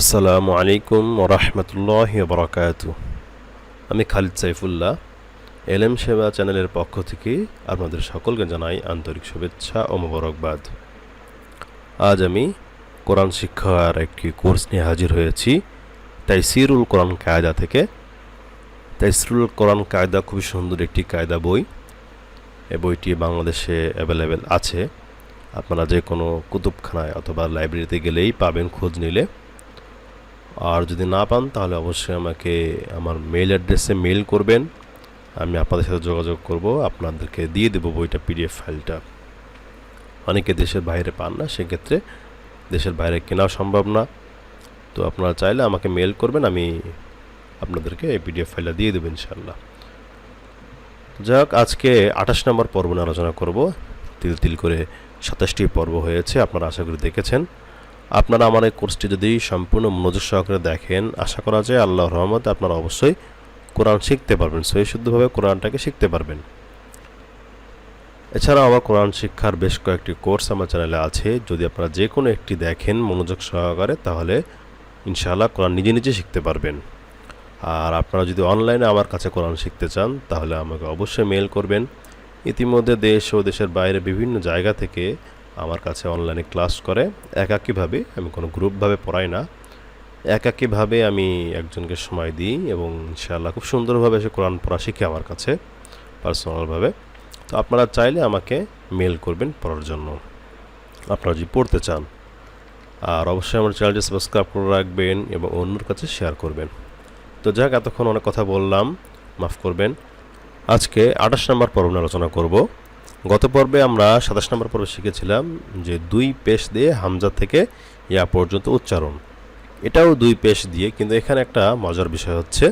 আসসালামু আলাইকুম ওরহমতুল্লাহ বরকাত আমি খালিদ সাইফুল্লাহ, এলএম সেবা চ্যানেলের পক্ষ থেকে আপনাদের সকলকে জানাই আন্তরিক শুভেচ্ছা ও মোবারকবাদ। আজ আমি কোরআন শিক্ষার একটি কোর্স নিয়ে হাজির হয়েছি তাই সিরুল কোরআন কায়দা থেকে। তাই সিরুল কোরআন কায়দা খুবই সুন্দর একটি কায়দা বই এই বইটি বাংলাদেশে অ্যাভেলেবেল আছে। আপনারা যে কোনো কুতুবখানায় অথবা লাইব্রেরিতে গেলেই পাবেন, খোঁজ নিলে। আর যদি না পান, তাহলে অবশ্যই আমাকে আমার মেল অ্যাড্রেসে মেইল করবেন। আমি আপনাদের সাথে যোগাযোগ করব, আপনাদেরকে দিয়ে দেবো বইটা পিডিএফ ফাইলটা। অনেকে দেশের বাইরে পান না, সেক্ষেত্রে দেশের বাইরে কেনাও সম্ভব না। তো আপনারা চাইলে আমাকে মেল করবেন, আমি আপনাদেরকে এই পিডিএফ ফাইলটা দিয়ে দেবো ইনশাল্লাহ যাক, আজকে আঠাশ নম্বর পর্ব নিয়ে আলোচনা করব। তিল তিল করে সাতাশটি পর্ব হয়েছে, আপনারা আশা করি দেখেছেন। আপনারা আমার এই কোর্সটি যদি সম্পূর্ণ মনোযোগ সহকারে দেখেন, আশা করা যায় আল্লাহ রহমতে আপনারা অবশ্যই কোরআন শিখতে পারবেন সহি শুদ্ধভাবে কোরআনটাকে শিখতে পারবেন। এছাড়াও আমার কোরআন শিক্ষার বেশ কয়েকটি কোর্স আমার চ্যানেলে আছে। যদি আপনারা যে কোনো একটি দেখেন মনোযোগ সহকারে, তাহলে ইনশাআল্লাহ কোরআন নিজে নিজে শিখতে পারবেন। আর আপনারা যদি অনলাইনে আমার কাছে কোরআন শিখতে চান, তাহলে আমাকে অবশ্যই মেল করবেন। ইতিমধ্যে দেশ ও দেশের বাইরে বিভিন্ন জায়গা থেকে আমার কাছে অনলাইনে ক্লাস করে। একাকীভাবে আমি কোনো গ্রুপভাবে পড়াই না। একাকীভাবে আমি একজনকে সময় দিই এবং ইনশাআল্লাহ খুব সুন্দরভাবে সে কোরআন পড়া শিখে আমার কাছে পার্সোনালভাবে তো আপনারা চাইলে আমাকে মেল করবেন পড়ার জন্য। আপনারা যদি পড়তে চান। আর অবশ্যই আমার চ্যানেলটি সাবস্ক্রাইব করে রাখবেন এবং অন্যর কাছে শেয়ার করবেন। তো যাক, এতক্ষণ অনেক কথা বললাম। মাফ করবেন। আজকে আঠাশ নম্বর পর্ব আলোচনা করব। গত পর্বে আমরা সাতাশ নম্বর পর্বে শিখেছিলাম যে দুই পেশ দিয়ে হামজা থেকে ইয়া পর্যন্ত উচ্চারণ। এটাও দুই পেশ দিয়ে, কিন্তু এখানে একটা মজার বিষয় হচ্ছে,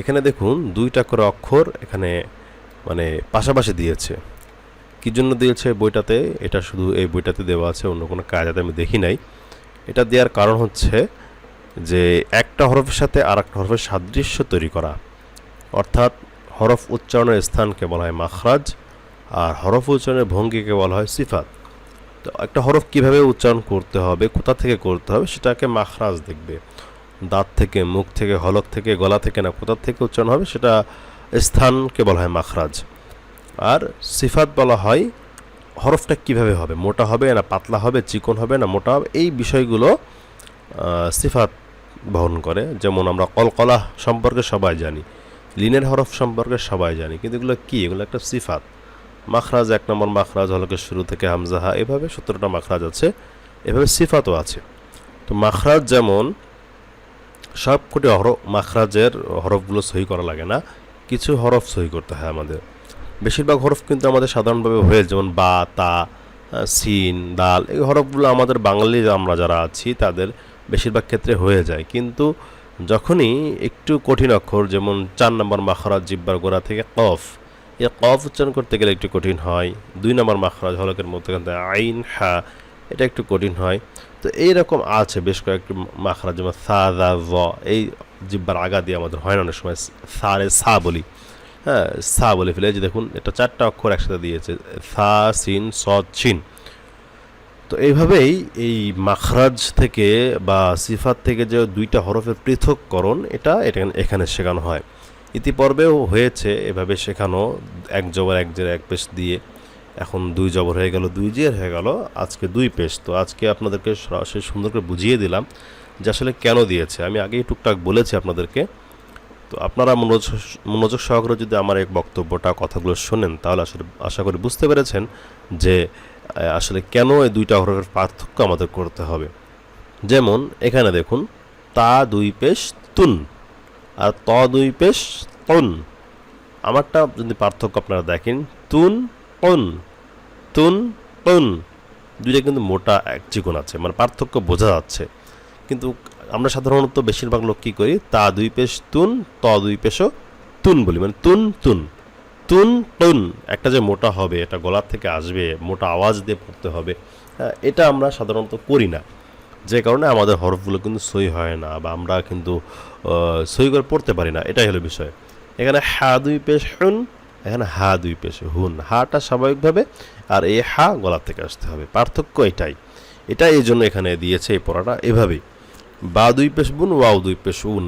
এখানে দেখুন দুইটা করে অক্ষর এখানে মানে পাশাপাশি দিয়েছে। কী জন্য দিয়েছে বইটাতে? এটা শুধু এই বইটাতে দেওয়া আছে, অন্য কোনো কায়দাতে আমি দেখি নাই। এটা দেওয়ার কারণ হচ্ছে যে একটা হরফের সাথে আর একটা হরফের সাদৃশ্য তৈরি করা। অর্থাৎ হরফ উচ্চারণের স্থানকে বলা হয় মাখরাজ আর হরফ উচ্চারণের ভঙ্গিকে বলা হয় সিফাত। তো একটা হরফ কীভাবে উচ্চারণ করতে হবে, কোথা থেকে করতে হবে, সেটাকে মাখরাজ দেখবে। দাঁত থেকে, মুখ থেকে, হলক থেকে, গলা থেকে না কোথা থেকে উচ্চারণ হবে, সেটা স্থানকে বলা হয় মাখরাজ। আর সিফাত বলা হয় হরফটা কীভাবে হবে, মোটা হবে না পাতলা হবে, চিকন হবে না মোটা হবে, এই বিষয়গুলো সিফাত বহন করে। যেমন আমরা কলকলা সম্পর্কে সবাই জানি, লিনের হরফ সম্পর্কে সবাই জানি, কিন্তু এগুলো কী? এগুলো একটা সিফাত। মাখরাজ, এক নম্বর মাখরাজ হলকে শুরু থেকে হামজাহা, এভাবে সতেরোটা মাখরাজ আছে, এভাবে সিফাতও আছে। তো মাখরাজ যেমন সবকটি হরফ, মাখরাজের হরফগুলো সহি করা লাগে না, কিছু হরফ সহি করতে হয় আমাদের। বেশিরভাগ হরফ কিন্তু আমাদের সাধারণভাবে হয়ে, যেমন বা, তা সিন, দাল, এই হরফগুলো আমাদের বাঙালি আমরা যারা আছি, তাদের বেশিরভাগ ক্ষেত্রে হয়ে যায়। কিন্তু যখনই একটু কঠিন অক্ষর, যেমন চার নম্বর মাখরাজ জিব্বার গোড়া থেকে কফ এ কফ উচ্চারণ করতে গেলে একটু কঠিন হয়। দুই নম্বর মাখরাজ হলকের মধ্যে আইন, হা, এটা একটু কঠিন হয়। তো এইরকম আছে বেশ কয়েকটি মাখরাজ, যেমন সা, দা ভ এই জিব্বার আগা দিয়ে আমাদের হয় না, অনেক সময় সারে সা বলি। হ্যাঁ সা বলে ফেলে। যে দেখুন, এটা চারটা অক্ষর একসাথে দিয়েছে। সা, সিন, স চিন তো এইভাবেই এই মাখরাজ থেকে বা সিফাত থেকে যে দুইটা হরফের পৃথককরণ, এটা এটা এখানে শেখানো হয়। ইতিপর্বেও হয়েছে এভাবে শেখানো, এক জবর, এক জের এক পেশ দিয়ে। এখন দুই জবর হয়ে গেল, দুই জের হয়ে গেল, আজকে দুই পেশ তো আজকে আপনাদেরকে সরাসরি সুন্দর করে বুঝিয়ে দিলাম যে আসলে কেন দিয়েছে। আমি আগেই টুকটাক বলেছি আপনাদেরকে। তো আপনারা মনোযোগ মনোযোগ সহকারে যদি আমার এক বক্তব্যটা, কথাগুলো শোনেন, তাহলে আসলে আশা করি বুঝতে পেরেছেন যে আসলে কেন এই দুইটা হরফের পার্থক্য আমাদের করতে হবে। যেমন এখানে দেখুন, তা দুই পেশ তুন। আর ত দুই পেশ তন। আমারটা যদি পার্থক্য আপনারা দেখেন, তুন, তন তুন, তন, দুইটা কিন্তু মোটা এক চিকন আছে মানে পার্থক্য বোঝা যাচ্ছে। কিন্তু আমরা সাধারণত বেশিরভাগ লোক কী করি? তা দুই পেশ তুন, ত দুই পেশও তুন বলি মানে তুন তুন তুন তুন, একটা যে মোটা হবে, এটা গলার থেকে আসবে, মোটা আওয়াজ দিয়ে পড়তে হবে। হ্যাঁ এটা আমরা সাধারণত করি না। যে কারণে আমাদের হরফগুলো কিন্তু সই হয় না বা আমরা কিন্তু সই করে পড়তে পারি না। এটাই হলো বিষয়। এখানে হা দুই পেশ হুন, এখানে হা দুই পেশ হুন। হাটা স্বাভাবিকভাবে আর এই হা গলার থেকে আসতে হবে। পার্থক্য এটাই। এটা এই জন্য এখানে দিয়েছে এই পড়াটা এভাবেই। বা দুই পেশ বুন, ওয়াও দুই পেশ উন।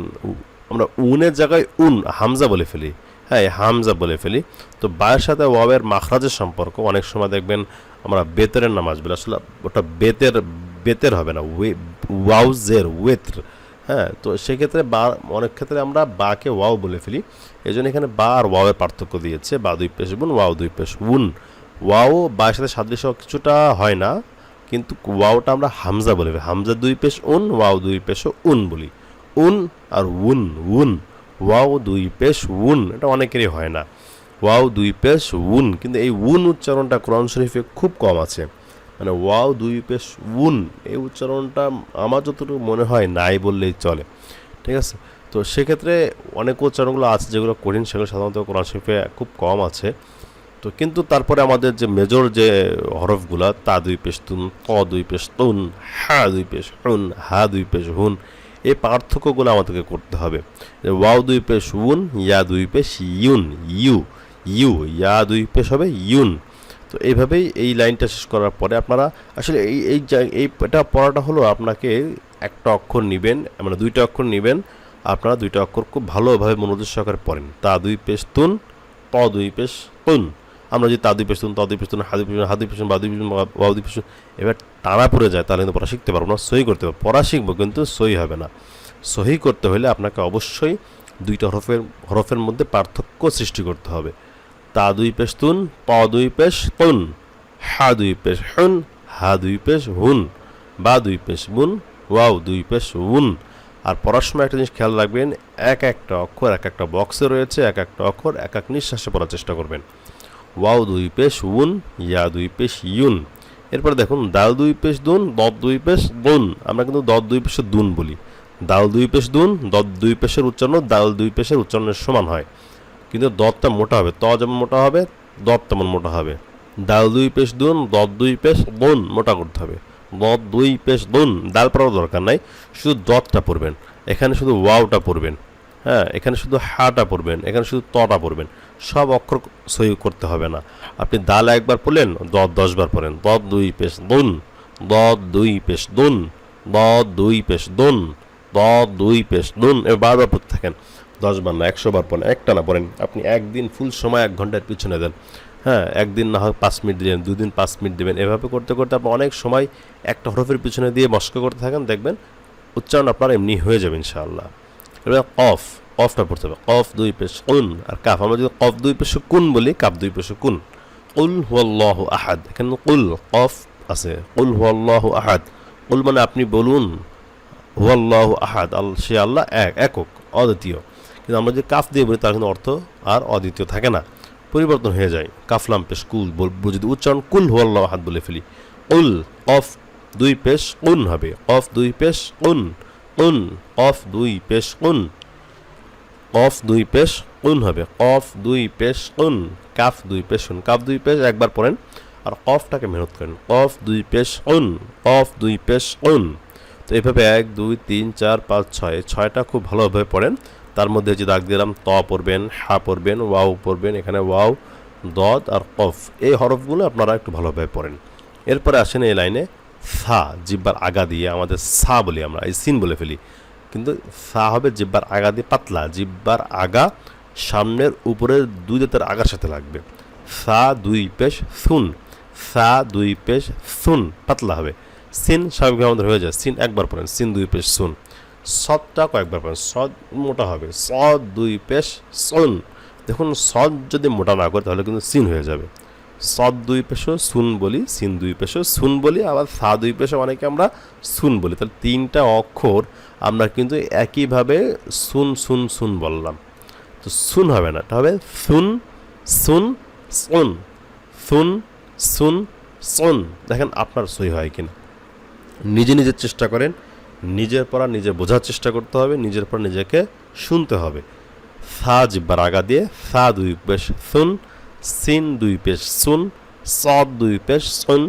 আমরা উনের জায়গায় উন, হামজা বলে ফেলি। হ্যাঁ হামজা বলে ফেলি। তো বায়ের সাথে ওয়াবের মাখরাজের সম্পর্ক, অনেক সময় দেখবেন আমরা বেতেরের নামাজ বলে। আসলে ওটা বেতের বেতের হবে না ওয়ে ওয়াউজের ওয়েত্র হ্যাঁ? তো সেক্ষেত্রে বা, অনেক ক্ষেত্রে আমরা বাকে ওয়াও বলে ফেলি। এই জন্য এখানে বা আর ওয়াওয়ের পার্থক্য দিয়েছে, বা দুই পেশ বুন ওয়াও দুই পেশ উন ওয়াও বায়ের সাথে সাদৃশ্য কিছুটা হয় না, কিন্তু ওয়াওটা আমরা হামজা বলে ফেলি। হামজা দুই পেশ উন ওয়াও দুই পেশ উন বলি। উন আর উন উন ওয়াও দুই পেশ উন, এটা অনেকেরই হয় না। ওয়াও দুই পেশ উন, কিন্তু এই উন উচ্চারণটা কোরআন শরীফে খুব কম আছে। মানে ওয়াও দুই পেশ উন, এই উচ্চারণটা আমার যতটুকু মনে হয় নাই বললেই চলে, ঠিক আছে? তো সেক্ষেত্রে অনেক উচ্চারণগুলো আছে যেগুলো কঠিন, সেগুলো সাধারণত কোরআন শরীফে খুব কম আছে। তো কিন্তু তারপরে আমাদের যে মেজর যে হরফগুলা, তা দুই পেশ তুন, ত দুই পেশ তুন, হা দুই পেশ হুন, হা দুই পেশ হুন, এই পার্থক্যগুলো আমাদেরকে করতে হবে। ওয়াও দুই পেশ উন, ইয়া দুই পেশ ইউন, ইউ ইউ, ইয়া দুই পেশ হবে ইউন। তো এইভাবেই এই লাইনটা শেষ করার পরে আপনারা আসলে এই এই এই এটা পড়াটা হলো আপনাকে একটা অক্ষর নেবেন মানে দুইটা অক্ষর নেবেন, আপনারা দুইটা অক্ষর খুব ভালোভাবে মনোযোগ সহকারে পড়েন। তা দুই পেশ তুন, ত দুই পেশ তুন। আমরা যদি তা দুই পেশ তুন, ত দুই পেশ তুন, হা দুই পেশ হা দুই পেশ বা দুই পেশ ওয়া দুই পেশ এবার টানা পড়ে যায়, তাহলে কিন্তু পড়া শিখতে পারব না, সই করতে পারব। পড়া শিখব কিন্তু সই হবে না। সহি করতে হলে আপনাকে অবশ্যই দুইটা হরফের হরফের মধ্যে পার্থক্য সৃষ্টি করতে হবে। তা দুই পেশ তুন প দুই পেশ তুন হা দুই পেশ হুন হা দুই পেশ হুন বা দুই পেশ বুন ওয়াও দুই পেশ উন আর পড়ার সময় একটা জিনিস খেয়াল রাখবেন এক একটা অক্ষর এক একটা বক্সে রয়েছে এক একটা অক্ষর এক এক নিঃশ্বাসে পড়ার চেষ্টা করবেন ওয়াও দুই পেশ উন ইয়া দুই পেশ ইউন এরপর দেখুন দাল দুই পেশ দুন দদ দুই পেশ দুন আমরা কিন্তু দদ দুই পেশে দুন বলি দাল দুই পেশ দুন দদ দুই পেশের উচ্চারণ দাল দুই পেশের উচ্চারণের সমান হয় কিন্তু দদটা মোটা হবে। ত যেমন মোটা হবে দদ তেমন মোটা হবে। ডাল দুই পেশ দুন দদ দুই পেশ দুন মোটা করতে হবে। দদ দুই পেশ দুন, ডাল পড়ার দরকার নাই, শুধু দদটা পড়বেন। এখানে শুধু ওয়াওটা পড়বেন। হ্যাঁ এখানে শুধু হাটা পড়বেন, এখানে শুধু তটা পড়বেন। সব অক্ষর সই করতে হবে না। আপনি দাল একবার পড়লেন দদ দশবার পড়েন। দদ দুই পেশ দুন দদ দুই পেশ দুন দদ দুই পেশ দুন দদ দুই পেশ দুন এবার বারবার পড়তে থাকেন। দশ বার না, একশো বার পড়েন একটা না পড়েন, আপনি একদিন ফুল সময় এক ঘণ্টার পিছনে দেন। হ্যাঁ একদিন না হয় পাঁচ মিনিট দিলেন দুদিন পাঁচ মিনিট দেবেন। এভাবে করতে করতে আপনি অনেক সময় একটা হরফের পিছনে দিয়ে মস্ক করতে থাকেন, দেখবেন উচ্চারণ আপনার এমনি হয়ে যাবে ইনশাআল্লাহ। এবার কফ, কফটা পড়তে হবে, কফ দুই পেশ কুন আর কাফ। আমরা যদি কফ দুই পেশ, কুন বলি, কাফ দুই পেশ, কুন। কুল হুয়াল্লাহ আহাদ এখানে কুল, কফ আছে, কুল হুয়াল্লাহ আহাদ। কুল মানে আপনি বলুন, হুয়াল্লাহ আহাদ, আল, সে আল্লাহ এক, একক, অদ্বিতীয়। কিন্তু আমরা যদি কাফ দিয়ে বলি তার কিন্তু অর্থ আর অদ্বিতীয় থাকে না। পরিবর্তন হয়ে যায়। কাফলাম পেশ, কুল যদি উচ্চারণ, কুল হুয়াল্লাহ হাত বলে ফেলি। উল, অফ, দুই, পেশ কুন হবে। অফ, দুই, পেশ কুন উন, অফ, দুই, পেশ কুন অফ, দুই, পেশ কুন হবে। অফ, দুই, পেশ কুন কাফ, দুই, পেশ কুন কাফ, দুই, পেশ, একবার পড়েন। আর অফটাকে মেহনত করেন। অফ, দুই, পেশ কুন অফ, দুই, পেশ কুন তো এইভাবে এক, দুই, তিন, চার, পাঁচ, ছয়, ছয়টা খুব ভালোভাবে পড়েন। তার মধ্যে যে দাগ দিলাম, ত পড়বেন, হা পড়বেন, ওয়াও পড়বেন, এখানে ওয়াও দদ আর কফ, এই হরফগুলো আপনারা একটু ভালোভাবে পড়েন। এরপরে আসেন এই লাইনে, সা, জিব্বার আগা দিয়ে আমাদের সা বলি আমরা, এই সিন বলে ফেলি। কিন্তু সা হবে জিব্বার আগা দিয়ে পাতলা, জিব্বার আগা সামনের উপরের দুই দাঁতের আগার সাথে লাগবে। সা দুই পেশ সুন, সা দুই পেশ সুন, পাতলা হবে। সিন স্বাভাবিক আমাদের হয়ে যায়। সিন একবার পড়েন, সিন দুই পেশ সুন সদটা কয়েকবার পড়েন, সদ মোটা হবে, সদ দুই পেশ সুন দেখুন, সদ যদি মোটা না করে তাহলে কিন্তু সিন হয়ে যাবে। সদ দুই পেশো সুন বলি, সিন দুই পেশো সুন বলি, আবার সা দুই পেশো অনেকে আমরা সুন বলি। তাহলে তিনটা অক্ষর আমরা কিন্তু একইভাবে সুন সুন সুন বললাম। তো সুন হবে না হবে সুন সুন সুন সুন সুন সুন দেখেন আপনার সই হয় কিনা। নিজে নিজের চেষ্টা করেন, নিজের পড়া নিজে বোঝার চেষ্টা করতে হবে, নিজের পর নিজেকে শুনতে হবে। সা জিব্বার আগা দিয়ে সা দুই পেশ সুন, সিন দুই পেশ সুন, সদ দুই পেশ সুন,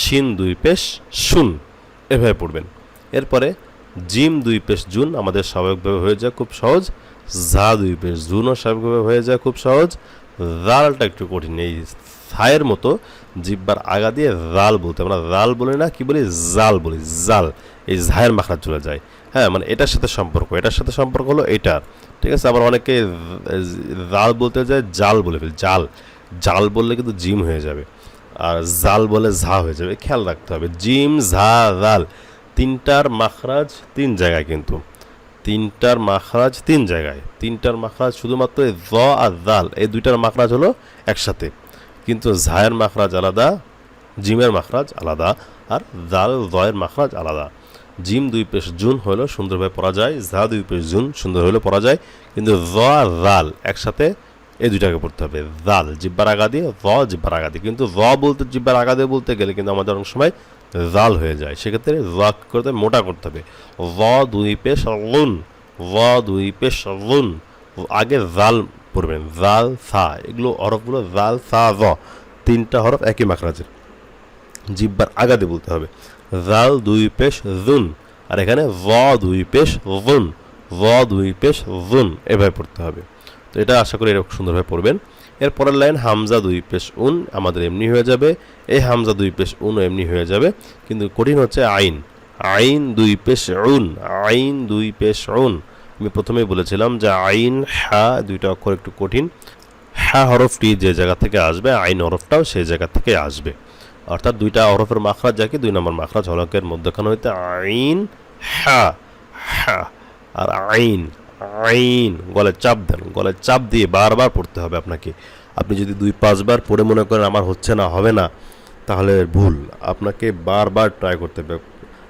শিন দুই পেশ শুন এভাবে পড়বেন। এরপরে জিম দুই পেশ জুন আমাদের স্বাভাবিকভাবে হয়ে যায় খুব সহজ, ঝা দুই পেশ জুনও স্বাভাবিকভাবে হয়ে যায় খুব সহজ জালটা একটু কঠিন, এই ছায়ের মতো জিব্বার আগা দিয়ে জাল বলতে আমরা জাল বলি না, কি বলি? জাল বলি, জাল। এই ঝায়ের মাখরাজ চলে যায়। হ্যাঁ মানে এটার সাথে সম্পর্ক। এটার সাথে সম্পর্ক হলো এটার ঠিক আছে? আবার অনেকে জাল বলতে যায় জাল বলে ফেল। জাল। জাল বললে কিন্তু জিম হয়ে যাবে। আর জাল বলে ঝা হয়ে যাবে। খেয়াল রাখতে হবে। জিম, ঝা, জাল। তিনটার মাখরাজ তিন জায়গায় কিন্তু। তিনটার মাখরাজ তিন জায়গায়। তিনটার মাখরাজ শুধুমাত্র জ আর জাল। এই দুইটার মাখরাজ হলো একসাথে। কিন্তু ঝায়ের মাখরাজ আলাদা, জিমের মাখরাজ আলাদা আর জাল জয়ের মাখরাজ আলাদা। জিম দুই পেশ জুন হলো সুন্দরভাবে পড়া যায়, ঝা দুই পেশ জুন সুন্দর হলে পড়া যায়, কিন্তু জ আর জাল একসাথে এই দুইটাকে পড়তে হবে। জাল জিব্বার আগা দিয়ে জ, জিব্বার আগা দিয়ে কিন্তু জ বলতে, জিব্বার আগা দিয়ে বলতে গেলে কিন্তু আমাদের অনেক সময় জাল হয়ে যায়। সেক্ষেত্রে জ করতে, মোটা করতে হবে। জ দুই পেশ লুন জ দুই পেশ লুন আগে জাল পড়বেন জাল সা, এগুলো হরফগুলো জাল সা, জ, তিনটা হরফ একই মাখরাজের। জিব্বার আগাতে বলতে হবে। জাল দুই পেশ জুন, আর এখানে ভ দুই পেশ জুন ভ দুই পেশ জুন, এভাবে পড়তে হবে। তো এটা আশা করি এরকম সুন্দরভাবে পড়বেন। এর পরের লাইন, হামজা দুই পেশ উন, আমাদের এমনি হয়ে যাবে। এই হামজা দুই পেশ উন এমনি হয়ে যাবে, কিন্তু কঠিন হচ্ছে আইন। আইন দুই পেশ উন, আইন দুই পেশ উন। আমি প্রথমেই বলেছিলাম যে আইন, হা, দুইটা অক্ষর একটু কঠিন। হ্যাঁ হরফটি যে জায়গা থেকে আসবে, আইন হরফটাও সেই জায়গা থেকে আসবে। অর্থাৎ দুইটা হরফের মাখরাজ যাকে দুই নম্বর মাখরাজ হলকের মধ্যখানে হইতে আইন হ্যাঁ হ্যাঁ আর আইন আইন গলে চাপ দেন। গলে চাপ দিয়ে বারবার পড়তে হবে আপনাকে। আপনি যদি দুই, পাঁচবার পড়ে মনে করেন, আমার হচ্ছে না, হবে না, তাহলে ভুল। আপনাকে বারবার ট্রাই করতে হবে।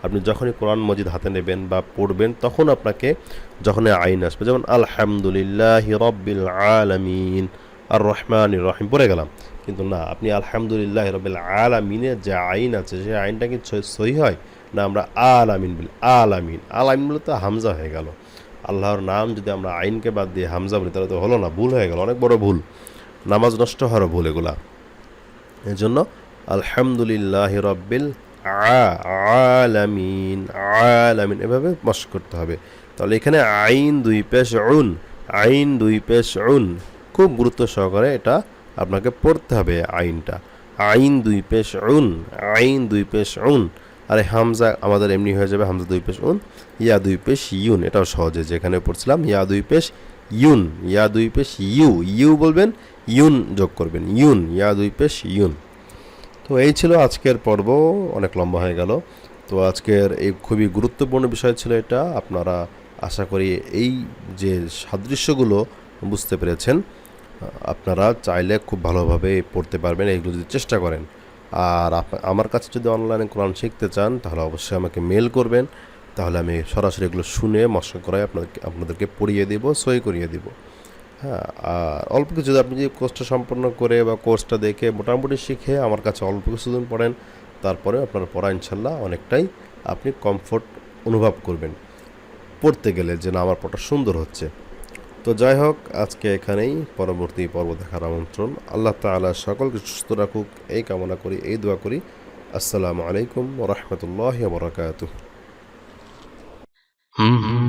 আপনি যখনই কোরআন মজিদ হাতে নেবেন বা পড়বেন, তখন আপনাকে যখন আইন আসবে, যেমন, আলহামদুলিল্লাহ রব্বিল আলামিন আর রহমান রহিম পড়ে গেলাম। কিন্তু না, আপনি আলহামদুলিল্লাহ রবিল আলামিনের যে আইন আছে সেই আইনটা কি সই- হয়? না, আমরা আল আমিন বলি আল আমিন আল আমিন বলে তো হামজা হয়ে গেল। আল্লাহর নাম যদি আমরা আইনকে বাদ দিয়ে হামজা বলি, তাহলে তো হলো না, ভুল হয়ে গেল, অনেক বড় ভুল। নামাজ নষ্ট হওয়ারও ভুল এগুলা। এই জন্য আলহামদুলিল্লাহ রব্বিল আলামিন আলামিন। এভাবে মশ করতে হবে। তাহলে এখানে আইন দুই পেশ উন, আইন দুই পেশ উন। খুব গুরুত্ব সহকারে এটা আপনাকে পড়তে হবে আইনটা। আইন দুই পেশ উন, আইন দুই পেশ উন। আরে হামজা আমাদের এমনি হয়ে যাবে, হামজা দুই পেশ উন, ইয়া দুই পেশ ইউন, এটাও সহজে যেখানে পড়ছিলাম, ইয়া দুই পেশ ইউন, ইয়া দুই পেশ ইউ। ইউ বলবেন, ইউন যোগ করবেন, ইউন, ইয়া দুই পেশ ইউন। তো এই ছিল আজকের পর্ব। অনেক লম্বা হয়ে গেল। তো আজকের এই খুবই গুরুত্বপূর্ণ বিষয় ছিল এটা। আপনারা আশা করি এই যে সাদৃশ্যগুলো বুঝতে পেরেছেন। আপনারা চাইলে খুব ভালোভাবে পড়তে পারবেন এইগুলো যদি চেষ্টা করেন। আর আমার কাছে যদি অনলাইনে কোরআন শিখতে চান, তাহলে অবশ্যই আমাকে মেল করবেন। তাহলে আমি সরাসরি এগুলো শুনে মশা করাই আপনাদেরকে আপনাদেরকে পড়িয়ে দেবো, সই করিয়ে দিব। হ্যাঁ আর অল্প কিছু যদি আপনি যে কোর্সটা সম্পন্ন করে বা কোর্সটা দেখে মোটামুটি শিখে আমার কাছে অল্প কিছুদিন পড়েন, তারপরে আপনার পড়া ইনশাল্লাহ অনেকটাই আপনি কমফোর্ট অনুভব করবেন। পড়তে গেলে যে না, আমার পড়া সুন্দর হচ্ছে। তো যাই হোক, আজকে এখানেই পরবর্তী পর্ব দেখার আমন্ত্রণ। আল্লাহ তাআলা সকলকে সুস্থ রাখুক। এই কামনা করি, এই দোয়া করি। আসসালামু আলাইকুম ওরহমতুল্লাহ বরকাতুহ। হুম হুম।